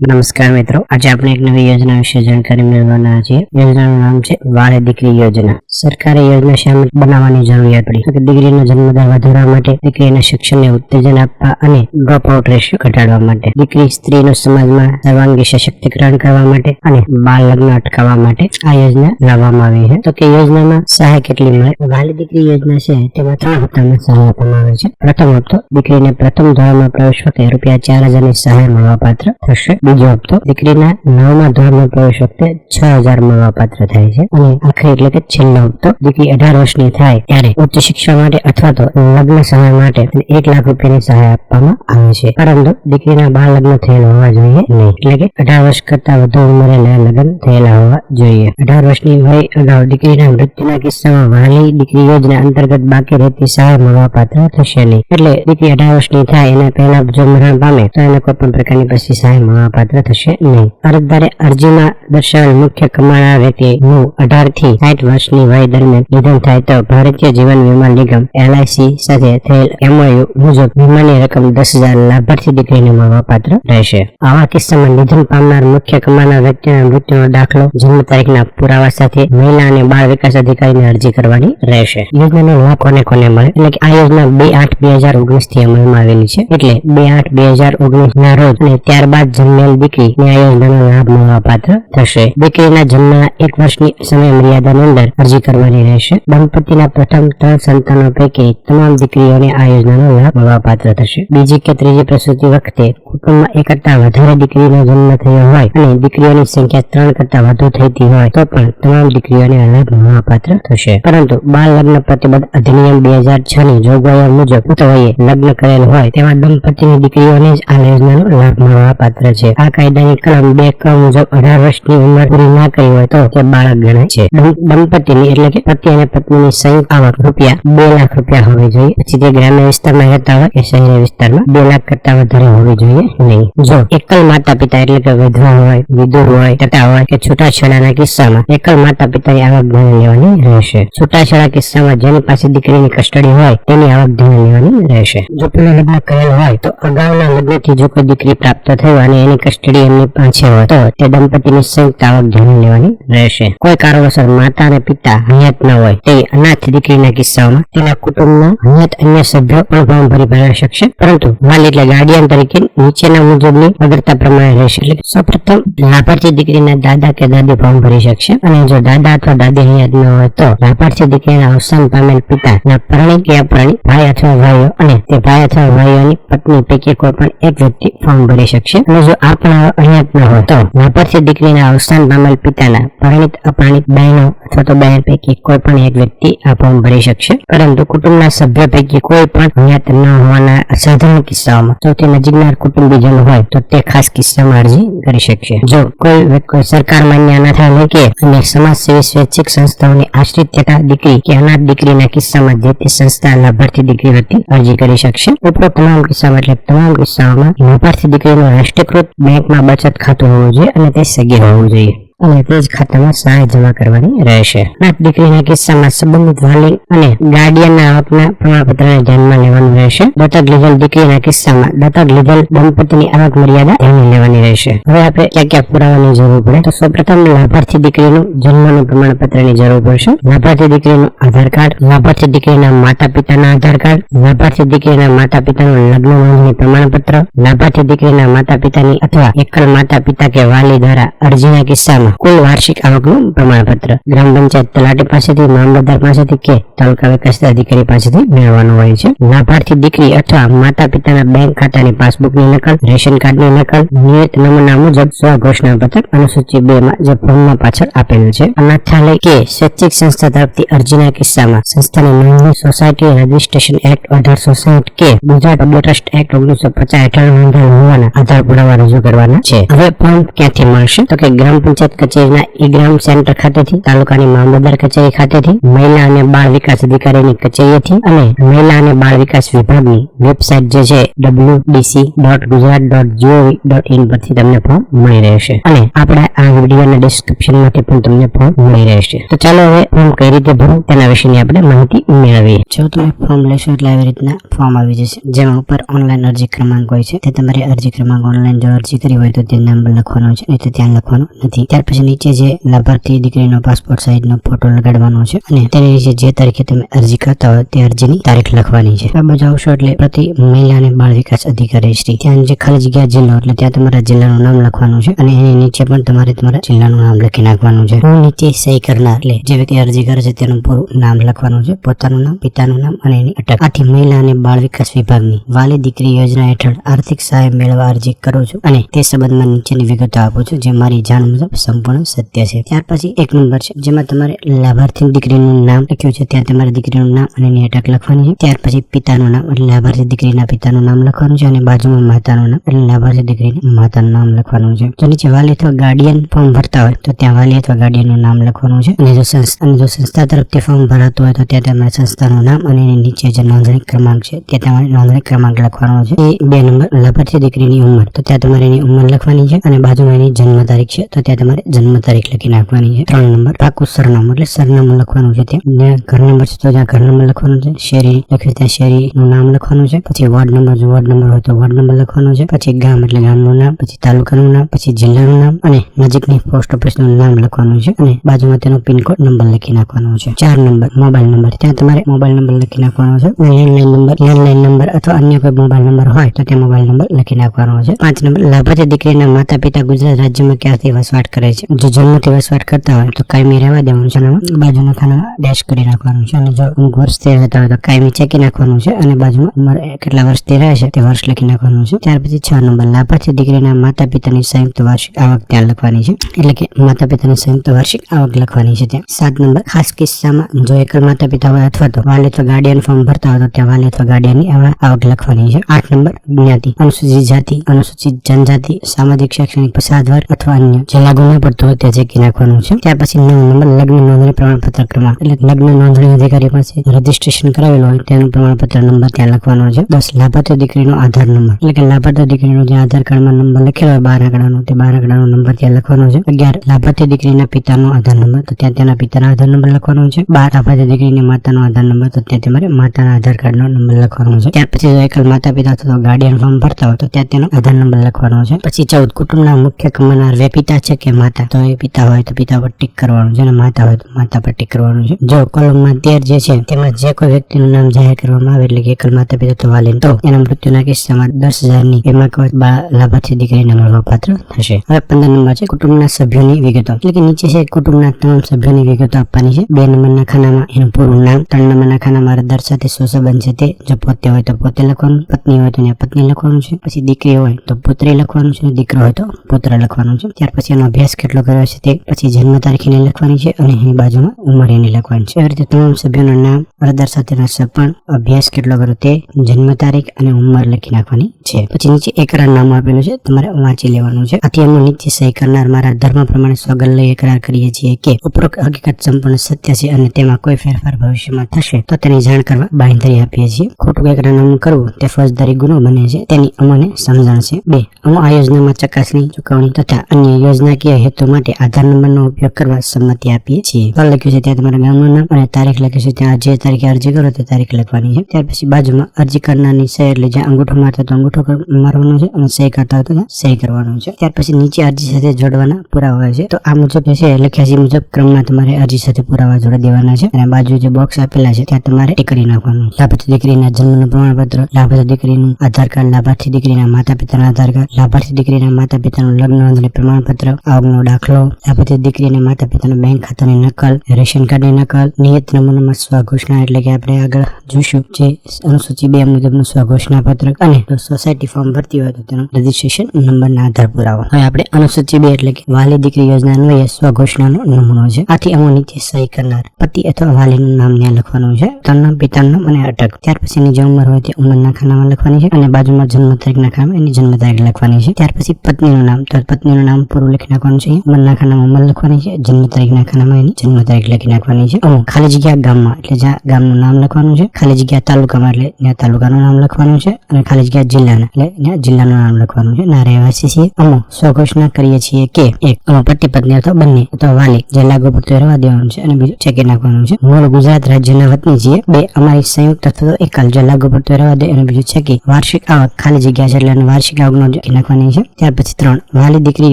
નમસ્કાર મિત્રો, આજે આપણે એક નવી યોજના વિશે જાણકારી મેળવવાના છીએ. યોજનાનું નામ છે વાળે દીકરી યોજના. સરકારે યોજના શા માટે બનાવવાની જરૂરિયાત પડી. કે દીકરીનો જન્મદર વધારવા માટે દીકરીના શિક્ષણને ઉત્તેજન આપવા અને ડ્રોપ આઉટ રેશિયો ઘટાડવા માટે, દીકરી સ્ત્રીનું સમાજમાં સર્વાંગી સશક્તિકરણ કરવા માટે અને બાળ લગ્ન અટકાવવા માટે આ યોજના લાવવામાં આવી છે. તો કે યોજનામાં સહાય કેટલી મળે? વાલી દીકરી યોજના છે, તેમાં ત્રણ હપ્તામાં સહાય આપવામાં આવે છે. પ્રથમ હપ્તો દીકરીને પ્રથમ ધોરણમાં પ્રવેશ વખતે રૂપિયા ચાર હજારની સહાય મળવાપાત્ર થશે. બીજો હપ્તો દીકરીના નવમા ધોરણમાં પ્રવેશ વખતે છ હજાર મળવાપાત્ર થાય છે. અને આખરે એટલે કે છેલ્લો હપ્તો દીકરી અઢાર વર્ષની થાય ત્યારે ઉચ્ચ શિક્ષણ માટે અથવા તો લગ્ન સહાય માટે એક લાખ રૂપિયાની સહાય આપવામાં આવે છે. પરંતુ દીકરીના બાળ લગ્ન થયેલા હોવા જોઈએ નહીં. એટલે કે અઢાર વર્ષ કરતા વધુ ઉંમરે લગ્ન થયેલા હોવા જોઈએ. અઢાર વર્ષની વય અગાઉ દીકરીના મૃત્યુના કિસ્સામાં વાલી દીકરી યોજના અંતર્ગત બાકી રહેતી સહાય મળવાપાત્ર થશે નહીં. એટલે દીકરી અઢાર વર્ષની થાય એના પહેલા જો મરણ પામે, તો એને કોઈ પણ પ્રકારની પછી સહાય મળવાપાત્ર થશે નહીં. અરજદારે અરજીમાં દર્શાવેલ મુખ્ય કમાનાર વ્યક્તિનું અઢારથી સાઠ વર્ષની વય દરમિયાન નિધન થાય તો ભારતીય જીવન વીમા નિગમ એલઆઈસી સાથે થયેલ એમઓયુ મુજબ વીમાની રકમ દસ હજાર લાભાર્થી દીકરીને મળવાપાત્ર રહેશે. આવા કિસ્સામાં નિધન પામનાર મુખ્ય કમાનાર વ્યક્તિના મૃત્યુનો દાખલો જન્મ તારીખના પુરાવા સાથે મહિલા અને બાળ વિકાસ અધિકારીને અરજી કરવાની રહેશે. યોજનાનો લાભ કોને કોને મળે? એટલે કે આ યોજના બે આઠ બે હજાર ઓગણીસથી અમલમાં આવેલી છે. એટલે બે આઠ બે હજાર ઓગણીસ ના રોજ અને ત્યારબાદ જન્મેલ દીકરી ને આ યોજનાનો લાભ મળવાપાત્ર થશે. દીકરીના જન્મના એક વર્ષની સમય મર્યાદાની અંદર અરજી કરવાની રહેશે. દંપતીના પ્રથમ ત્રણ સંતાનો પૈકી તમામ દીકરીઓને આ યોજનાનો લાભ મળવાપાત્ર થશે. બીજી કે ત્રીજી પ્રસૂતિ વખતે કુટુંબમાં એક કરતા વધારે દીકરીનો જન્મ થયો હોય અને દીકરીઓની સંખ્યા ત્રણ કરતા વધુ થઈતી હોય, તો પણ તમામ દીકરીઓને લાભ મળવાપાત્ર થશે. પરંતુ બાળ લગ્ન પ્રતિબંધ અધિનિયમ બે હજાર છ ની જોગવાઈઓ મુજબ પુખ્ત લગ્ન કરેલ હોય તેવા દંપતીની દીકરીઓને જ આ યોજનાનો લાભ મળવાપાત્ર છે. આ કાયદાની કલમ બે ક મુજબ અઢાર વર્ષની ઉંમર પૂરી ના કરી હોય તો તે બાળક ગણાય છે. દંપતીની એટલે કે પતિ અને પત્નીની સંયુક્ત આવક રૂપિયા બે લાખ રૂપિયા હોવી જોઈએ. પછી તે ગ્રામ્ય વિસ્તારમાં રહેતા હોય કે શહેરી વિસ્તારમાં બે લાખ કરતા વધારે હોવી જોઈએ નહીં. જો એકલ માતા પિતા એટલે કે વિધવા હોય, વિધુર હોય, તથા હોય કે છૂટાછેડાના કિસ્સામાં એકલ માતા પિતાની આવક ધ્યાને લેવાની રહેશે. છૂટાછેડા કિસ્સામાં જેની પાસે દીકરીની કસ્ટડી હોય તેની આવક ધ્યાને લેવાની રહેશે. જો પેલા લગ્ન કરેલ હોય તો અગાઉના લગ્નથી જો કોઈ દીકરી પ્રાપ્ત થયું અને એની કસ્ટડી એમની પાસે હોય તો તે દંપતીની સંયુક્ત આવક ધ્યાને લેવાની રહેશે. કોઈ કારણોસર માતા અને પિતા હયાત ન હોય તે અનાથ દીકરીના કિસ્સામાં તેના કુટુંબના હયાત અન્ય સભ્યો પણ ફોર્મ ભરી ભરાઈ શકશે, પરંતુ વાલી એટલે ગાર્ડિયન તરીકે નીચેના મુજબની અગ્રતા પ્રમાણે રહેશે. એટલે સૌપ્રથમ લાભાર્થી દીકરીના દાદા કે દાદી ફોર્મ ભરી શકશે અને જો દાદા અથવા દાદી હયાત ન હોય તો લાભાર્થી દીકરીના અવસાન પામેલ પિતાના પરણી કે અપરણિત ભાઈ અથવા ભાઈઓ અને તે ભાઈ અથવા ભાઈઓની પત્ની પૈકી કોઈ પણ એક વ્યક્તિ ફોર્મ ભરી શકશે. અને જો આ પણ અહિયાત ન હતો લાભાર્થી દીકરીના અવસાન પામેલ પિતાના પરિણિત અપરિણિત બહેનો અથવા તો બહેન પૈકી કોઈ પણ એક વ્યક્તિ આ ફોર્મ ભરી શકશે. પરંતુ કુટુંબના સભ્ય પૈકી કોઈ પણ હયાત ન હોવાના અસાધારણ કિસ્સાઓમાં. સૌથી નજીકના કુટુંબીજન હોય તો તે ખાસ કિસ્સામાં અરજી કરી શકશે. જો કોઈ વ્યક્તિ સરકાર માન્ય અનાથા કે અને સમાજસેવી સ્વૈચ્છિક સંસ્થાઓની આશ્રિત થતા દીકરી કે અનાથ દીકરીના કિસ્સામાં જે તે સંસ્થા લાભાર્થી દીકરી વતી અરજી કરી શકશે. ઉપરોક્ત તમામ કિસ્સામાં એટલે તમામ કિસ્સાઓમાં લાભાર્થી દીકરીનું રાષ્ટ્રીયકૃત બેંકમાં બચત ખાતું હોવું જોઈએ અને તે સગીર હોવું જોઈએ. અને તે જ ખાતામાં સહાય જમા કરવાની રહેશે. અનાથ દીકરીના કિસ્સામાં સંબંધિત વાલી અને ગાર્ડિયનના આવકના પ્રમાણપત્રને ધ્યાનમાં લેવાનું રહેશે. દત્તક લીધેલ દીકરીના કિસ્સામાં દત્તક લીધેલ દંપતીની આવક મર્યાદા ધ્યાને લેવાની રહેશે. હવે આપણે ક્યાં ક્યાં પુરાવાની જરૂર પડે? તો સૌપ્રથમ લાભાર્થી દીકરીનું જન્મનું પ્રમાણપત્રની જરૂર પડશે. લાભાર્થી દીકરીનું આધાર કાર્ડ, લાભાર્થી દીકરીના માતા પિતાના આધાર કાર્ડ, લાભાર્થી દીકરીના માતા પિતાનું લગ્ન નોંધણી પ્રમાણપત્ર, લાભાર્થી દીકરીના માતા પિતાની અથવા એકલ માતા પિતા કે વાલી દ્વારા અરજીના કિસ્સામાં કુલ વાર્ષિક આવકનું પ્રમાણપત્ર. ગ્રામ પંચાયત તલાટી પાસેથી મામલતદાર પાસેથી કે તાલુકા વિકાસ અધિકારી પાસેથી મેળવવાનું હોય છે. લાભાર્થી દીકરી અથવા માતા પિતાના બેંક ખાતાની પાસબુકની નકલ, રેશન કાર્ડની નકલ, નિયત નમૂના મુજબ સ્વ ઘોષણા પત્ર અનુસૂચિ બે માં જે ફોર્મમાં પાછળ આપેલું છે. અનાથાલય કે શૈક્ષિક સંસ્થા તરફથી અરજીના કિસ્સામાં સંસ્થાની નોંધણી સોસાયટી રજિસ્ટ્રેશન એક્ટ અઢારસો સાઠ કે ગુજરાત પબ્લિક ટ્રસ્ટ એક્ટ ઓગણીસો પચાસ હેઠળ નોંધાયેલ હોવાના આધાર પુરાવા રજૂ કરવાના છે. હવે ફોર્મ ક્યાંથી મળશે? તો કે ગ્રામ પંચાયત કચેરીના ઈગ્રામ ગ્રામ સેન્ટર ખાતેથી, તાલુકાની મામલતદાર કચેરી ખાતેથી, મહિલા અને બાળ વિકાસ અધિકારીની કચેરીથી અને મહિલા અને બાળ વિકાસ વિભાગની વેબસાઇટ જે છે W DC dot Gujarat dot GOV dot in પરથી તમને ફોર્મ મળી રહેશે. અને આપણા આ વિડીયોના ડિસ્ક્રિપ્શનમાંથી પણ તમને ફોર્મ મળી રહેશે. તો ચાલો હવે ફોર્મ કઈ રીતે ભરવું તેના વિશેની આપણે માહિતી મેળવીએ. જો તમે ફોર્મ લેશો એટલે આવી રીતના ફોર્મ આવી જશે. જેમાં ઉપર ઓનલાઈન અરજી ક્રમાંક હોય છે. તે તમારે અરજી ક્રમાંક ઓનલાઈન જો અરજી કરી હોય તો તે નંબર લખવાનો છે. નહીં તો ત્યાં લખવાનો નથી. ત્યાર પછી નીચે જે લાભાર્થી દીકરીનો પાસપોર્ટ સાઇઝનો ફોટો લગાડવાનો છે અને તેની નીચે જે તારીખે તમે અરજી કરતા હોય તે અરજીની તારીખ લખવાની છે. આ બાજુ આવશો એટલે પ્રતિ મહિલા અને બાળ વિકાસ અધિકારી શ્રી. ત્યાં જે ખાલી જગ્યા જિલ્લો, એટલે ત્યાં તમારા જિલ્લાનું નામ લખવાનું છે અને એની નીચે પણ તમારે તમારા જિલ્લાનું નામ લખી નાખવાનું છે. હું નીચે સહી કરનાર, એટલે જે વ્યક્તિ અરજી કરે છે તેનું પૂરું નામ લખવાનું છે. પોતાનું નામ, પિતાનું નામ અને એની અટક. આથી મહિલા અને બાળ વિકાસ વિભાગની વાલી દીકરી યોજના હેઠળ આર્થિક સહાય મેળવવા અરજી કરું છું અને તે સંબંધમાં નીચેની વિગતો આપું છું જે મારી જાણ મુજબ સંપૂર્ણ સત્ય છે. ત્યાર પછી એક નંબર છે, જેમાં તમારે લાભાર્થી દીકરીનું નામ લખ્યું છે. ત્યાં તમારે દીકરીનું નામ અને એની અટક લખવાની છે. ત્યાર પછી પિતાનું નામ, એટલે લાભાર્થી દીકરીના પિતાનું નામ લખવાનું છે અને બાજુમાં માતાનું નામ, એટલે લાભાર્થી દીકરીના માતાનું નામ લખવાનું છે. જો નીચે વાલી અથવા ગાર્ડિયન ફોર્મ ભરતા હોય, તો ત્યાં વાલી અથવા ગાર્ડિયનનું નામ લખવાનું છે. અને જો સંસ્થા અને જો સંસ્થા તરફથી ફોર્મ ભરાતું હોય, તો ત્યાં તમારે સંસ્થાનું નામ અને એની નીચે જે નોંધણી ક્રમાંક છે, ત્યાં તમારે નોંધણી ક્રમાંક લખવાનો છે. એ બે નંબર લાભાર્થી દીકરીની ઉંમર, તો ત્યાં તમારે એની ઉંમર લખવાની છે અને બાજુમાં એની જન્મ તારીખ છે, તો ત્યાં તમારે જન્મ તારીખ લખી નાખવાની છે. ત્રણ નંબર. પાકું સરનામું. એટલે સરનામું લખવાનું છે ત્યાં. ઘર નંબર છે તો ત્યાં ઘર નંબર લખવાનું છે. શેરી લખ્યું ત્યાં શેરીનું નામ લખવાનું છે. પછી વોર્ડ નંબર જો વોર્ડ નંબર હોય તો વોર્ડ નંબર લખવાનો છે. પછી ગામ એટલે ગામનું નામ, પછી તાલુકાનું નામ, પછી જિલ્લાનું નામ અને નજીકની પોસ્ટ ઓફિસનું નામ લખવાનું છે. અને બાજુમાં તેનો પિનકોડ નંબર લખી નાખવાનો છે. ચાર નંબર. Mobile number. ત્યાં તમારે મોબાઈલ નંબર લખી નાખવાનો છે. લેન્ડલાઈન નંબર લેન્ડલાઈન નંબર અથવા અન્ય કોઈ મોબાઈલ નંબર હોય તો તે મોબાઈલ નંબર લખી નાખવાનો છે. પાંચ નંબર. લાભાર્થી દીકરીના માતા પિતા ગુજરાત રાજ્યમાં ક્યાંથી વસવાટ કરે છે? જો જન્મથી વસવાટ કરતા હોય તો કાયમી રહેવા દેવાનું છે અને બાજુના ખાના ડેશ કરી નાખવાનું છે. અને જો અમુક વર્ષથી રહેતા હોય તો કાયમી ચેકી નાખવાનું છે. અને બાજુમાં ઉંમર કેટલા વર્ષથી રહે છે તે વર્ષ લખી નાખવાનું છે. ત્યાર પછી છ નંબર, લાભાર્થી દીકરીના માતા પિતાની સંયુક્ત વાર્ષિક આવક ત્યાં લખવાની છે. એટલે કે માતા પિતાની સંયુક્ત વાર્ષિક આવક લખવાની છે ત્યાં. સાત નંબર, ખાસ કિસ્સામાં જો એકલ માતા પિતા હોય અથવા તો વાલી અથવા ગાર્ડિયન ફોર્મ ભરતા હોય તો ત્યાં વાલી અથવા ગાર્ડિયનની આવક લખવાની છે. આઠ નંબર, જ્ઞાતિ, અનુસૂચિત જાતિ, અનુસૂચિત જનજાતિ, સામાજિક, શૈક્ષણિક પછાત વર્ગ અથવા અન્ય. જે લાગુ ન પડતો હોય તે ચેકી નાખવાનું છે. ત્યાર પછી નવ નંબર, લગ્ન નોંધણી પ્રમાણપત્ર ક્રમાંક. એટલે લગ્ન નોંધણી અધિકારી પાસે રજીસ્ટ્રેશન કરાવેલું હોય તેનું પ્રમાણપત્ર નંબર ત્યાં લખવાનો છે. દસ લાભાર્થી દીકરીનો આધાર નંબર. એટલે કે લાભાર્થી દીકરીનો જે આધાર કાર્ડમાં નંબર લખેલો હોય, બાર આંકડાનો, તે બાર આંકડાનો નંબર ત્યાં લખવાનો છે. અગિયાર લાભાર્થી દીકરીના પિતાનો આધાર નંબર, તો ત્યાં તેના પિતાના આધાર નંબર લખવાનો છે. બાર લાભાર્થી દીકરીની માતાનો આધાર નંબર, તો ત્યાં તમારે માતાના આધાર કાર્ડનો નંબર લખવાનો છે. ત્યાર પછી જો એકલ માતા પિતા અથવા ગાર્ડિયન ફોર્મ ભરતા હોય, તો ત્યાં તેનો આધાર નંબર લખવાનો છે. પછી ચૌદ કુટુંબના મુખ્ય કમાનાર વે પિતા છે કે માતા તો એ પિતા હોય તો પિતા પર ટીક કરવાનું છે અને માતા હોય તો માતા પર ટીક કરવાનું છે. જો કોલમમાં તેર જે છે, તેમાં જે કોઈ વ્યક્તિનું નામ જાહેર કરવામાં આવે એટલે કે એકલ માતા પિતા તો વાલીન. તો એના મૃત્યુના કિસ્સામાં દસ હજારની કવચ બા- લાભાર્થી દીકરીને મળવા પાત્ર થશે. હવે પંદર નંબર છે, કુટુંબના સભ્યોની વિગતો. એટલે કે નીચે છે, કુટુંબના તમામ સભ્યોની વિગતો આપવાની છે. બે નંબરના ખાનામાં એનું પૂરું નામ, ત્રણ નંબરના ખાનામાં અરજદાર સાથે શું સંબંધ છે તે, જો પોતે હોય તો પોતે લખવાનું, પત્ની હોય તો પત્ની લખવાનું છે. પછી દીકરી હોય તો પુત્રી લખવાનું છે, દીકરો હોય તો પુત્ર લખવાનું છે. ત્યાર પછી એનો અભ્યાસ કેટલો કર્યો છે તે પછી જન્મ તારીખ એની લખવાની છે અને એની બાજુમાં ઉંમર એની લખવાની છે. એવી રીતે તમામ સભ્યોના નામ, અરજદાર સાથેના સપણ અભ્યાસ કેટલો કર્યો તે, જન્મ તારીખ અને ઉંમર લખી નાખવાની છે. પછી નીચે એકરાર નામ આપેલું છે, તમારે વાંચી લેવાનું છે. આથી અમે નીચે સહી કરનાર મારા ધર્મ પ્રમાણે સ્વગલ લઈ એકરાર કરીએ છીએ કે ઉપરોક્ત હકીકત સંપૂર્ણ સત્ય છે અને તેમાં કોઈ ફેરફાર ભવિષ્યમાં થશે, તો તેની જાણ કરવા બાંધરી આપીએ છીએ. ખોટું એકરારનામું કરવું, તે ફોજદારી ગુનો બને છે. તેની અમને સમજણ છે. બે અમો આ યોજનામાં ચકાસણી, ચુકવણી તથા અન્ય યોજનાકીય હેતુ માટે આધાર નંબરનો ઉપયોગ કરવા સંમતિ આપીએ છીએ. પર લખ્યું છે, ત્યાં તમારા ગામનું નામ અને તારીખ લખ્યું છે, ત્યાં જે તારીખે અરજી કરો તે તારીખ લખવાની છે. ત્યાર પછી બાજુમાં અરજી કરનારની સહી એટલે જ્યાં અંગૂઠો મારતા તો અંગૂઠો મારવાનો છે અને સહી કરતા હોય તો સહી કરવાનું છે. ત્યાર પછી નીચે અરજી સાથે જોડવાના પુરાવા છે. તો આ મુજબ જે છે લખ્યા છે મુજબ ક્રમમાં તમારે અરજી સાથે પુરાવા જોડી દેવાના છે. અને બાજુ જે બોક્સ આપેલા છે, ત્યાં તમારે ટિક કરી નાખવાનું. લાભાર્થી દીકરીના જન્મનું પ્રમાણપત્ર, લાભાર્થી દીકરીનું આધાર કાર્ડ, લાભાર્થી દીકરીના માતા પિતાના આધાર કાર્ડ, લાભાર્થી દીકરીના માતા પિતાનું લગ્ન પ્રમાણપત્ર, આવકનો દાખલો. આ લાભાર્થી દીકરીના માતા પિતાના બેંક ખાતાની નકલ, રેશન કાર્ડની નકલ, નિયત નમૂનામાં સ્વઘોષણા એટલે કે આપણે આગળ જોઈશું જે અનુસૂચિ બે મુજબનું સ્વઘોષણા પત્રક અને સોસાયટી ફોર્મ ભરતી હોય તો તેનો રજીસ્ટ્રેશન નંબરના આધાર પુરાવો હવે આપણે અનુસૂચિ બે એટલે કે વાલી દીકરી યોજના અન્વયે સ્વઘોષણાનો નમૂનો છે. આથી અમો નીચે સહી કરનાર પતિ અથવા વાલીનું નામ ત્યાં લખવાનું છે. તનનામ પિતાનું નામ અને અટક. ત્યાર પછીની જે ઉંમર હોય તે ઉંમરના ખાનામાં લખવાની છે અને બાજુમાં જન્મ તારીખના ખાનામાં એની જન્મ તારીખ લખવાની છે. ત્યાર પછી પત્નીનું નામ, તો પત્નીનું નામ પૂરું લખી નાખવાનું છે. છે. ઉંમરના ખાનામાં ઉંમર લખવાની છે, જન્મ તારીખના ખાનામાં એની જન્મ તારીખ લખી નાખવાની છે. અમુક ખાલી જગ્યા ગામમાં, એટલે જ્યાં ગામનું નામ લખવાનું છે, ખાલી જગ્યા તાલુકામાં, એટલે ત્યાં તાલુકાનું નામ લખવાનું છે અને ખાલી જગ્યા જિલ્લાના, એટલે ત્યાં જિલ્લાનું નામ લખવાનું છે. ના રહેવાસી છીએ. અમુક સ્વઘોષણા કરીએ છીએ કે એક અમુક પતિ પત્ની અથવા બંને, અથવા વાલી, જે લાગુ પડતું રહેવા દેવાનું છે અને બીજું ચેકી નાખવાનું છે. મૂળ ગુજરાત રાજ્યના વતની છીએ. બે અમારી સંયુક્ત અથવા એકલ જે લાગુ પડતું રહેવા દે અને બીજું ચેકી વાર્ષિક આવક, ખાલી જગ્યા છે એટલે વાર્ષિક આવકનો નાખવાની છે. ત્યાર પછી ત્રણ, વાલી દીકરી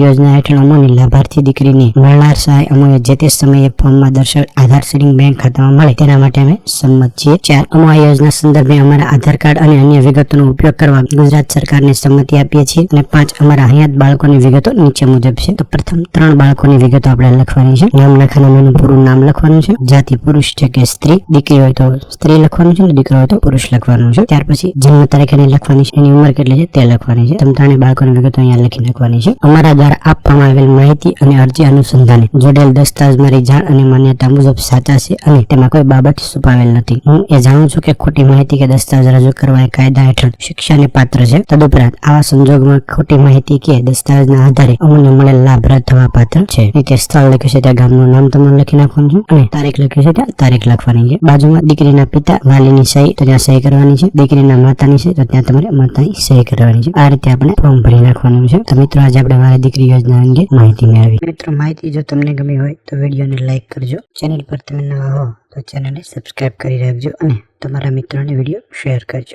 યોજના હેઠળ અમોની લાભાર્થી દીકરીને મળનાર સહાય અમોએ જે તે સમયે ફોર્મમાં દર્શાવેલ આધાર સેવિંગ બેંક ખાતામાં મળે. તેના માટે અમે સંમત છીએ. ચાર, અમો આ યોજના સંદર્ભે અમારા આધાર કાર્ડ અને અન્ય વિગતોનો ઉપયોગ કરવા ગુજરાત સરકારને સંમતિ આપીએ છીએ અને પાંચ, અમારા હયાત બાળકોની વિગતો નીચે મુજબ છે. તો પ્રથમ ત્રણ બાળકોની વિગતો આપણે લખવાની છે. નામ લખાના મેનું પૂરું નામ લખવાનું છે. જાતિ, પુરુષ છે કે સ્ત્રી. દીકરી હોય તો સ્ત્રી લખવાનું છે અને દીકરો હોય તો પુરુષ લખવાનું છે. ત્યાર પછી જન્મ તારીખ એની લખવાની છે. એની ઉંમર કેટલી છે તે લખવાની છે. તમ ત્રણે બાળકોની વિગતો અહીંયા લખી નાખવાની છે. અમારા દ્વારા આપવામાં આવેલ માહિતી અને અરજી અનુસંધાને. જોડેલ દસ્તાવેજ જાણ અને માન્યતા મુજબ સાચા છે અને તેમાં કોઈ બાબત છુપાવેલ નથી. હું એ જાણું છું કે ખોટી માહિતી કે દસ્તાવેજ રજૂ કરવા એ કાયદા હેઠળ શિક્ષાને પાત્ર છે. તદુપરાંત, આવા સંજોગોમાં ખોટી માહિતી કે દસ્તાવેજના આધારે અમને મળેલ લાભ રદ થવા પાત્ર છે. નીચે સ્થળ લખ્યું છે, ત્યાં ગામનું નામ તમારે લખી નાખવાનું છે અને તારીખ લખ્યું છે, ત્યાં તારીખ લખવાની છે. બાજુમાં દીકરીના પિતા વાલીની સહી, તો ત્યાં સહી કરવાની છે. દીકરીના માતાની છે તો ત્યાં તમારે માતાની સહી કરવાની છે. આ રીતે આપણે ફોર્મ ભરી નાખવાનું છે. તો મિત્રો, આજે આપણે મારી દીકરી યોજના અંગે માહિતી મેળવી મિત્રો માહિતી જો તમને ગમી હોય તો વિડીયોને લાઈક કરજો. ચેનલ પર તમે નવા હો તો ચેનલને સબસ્ક્રાઈબ કરી રાખજો અને તમારા મિત્રોને વીડિયો શેર કરજો.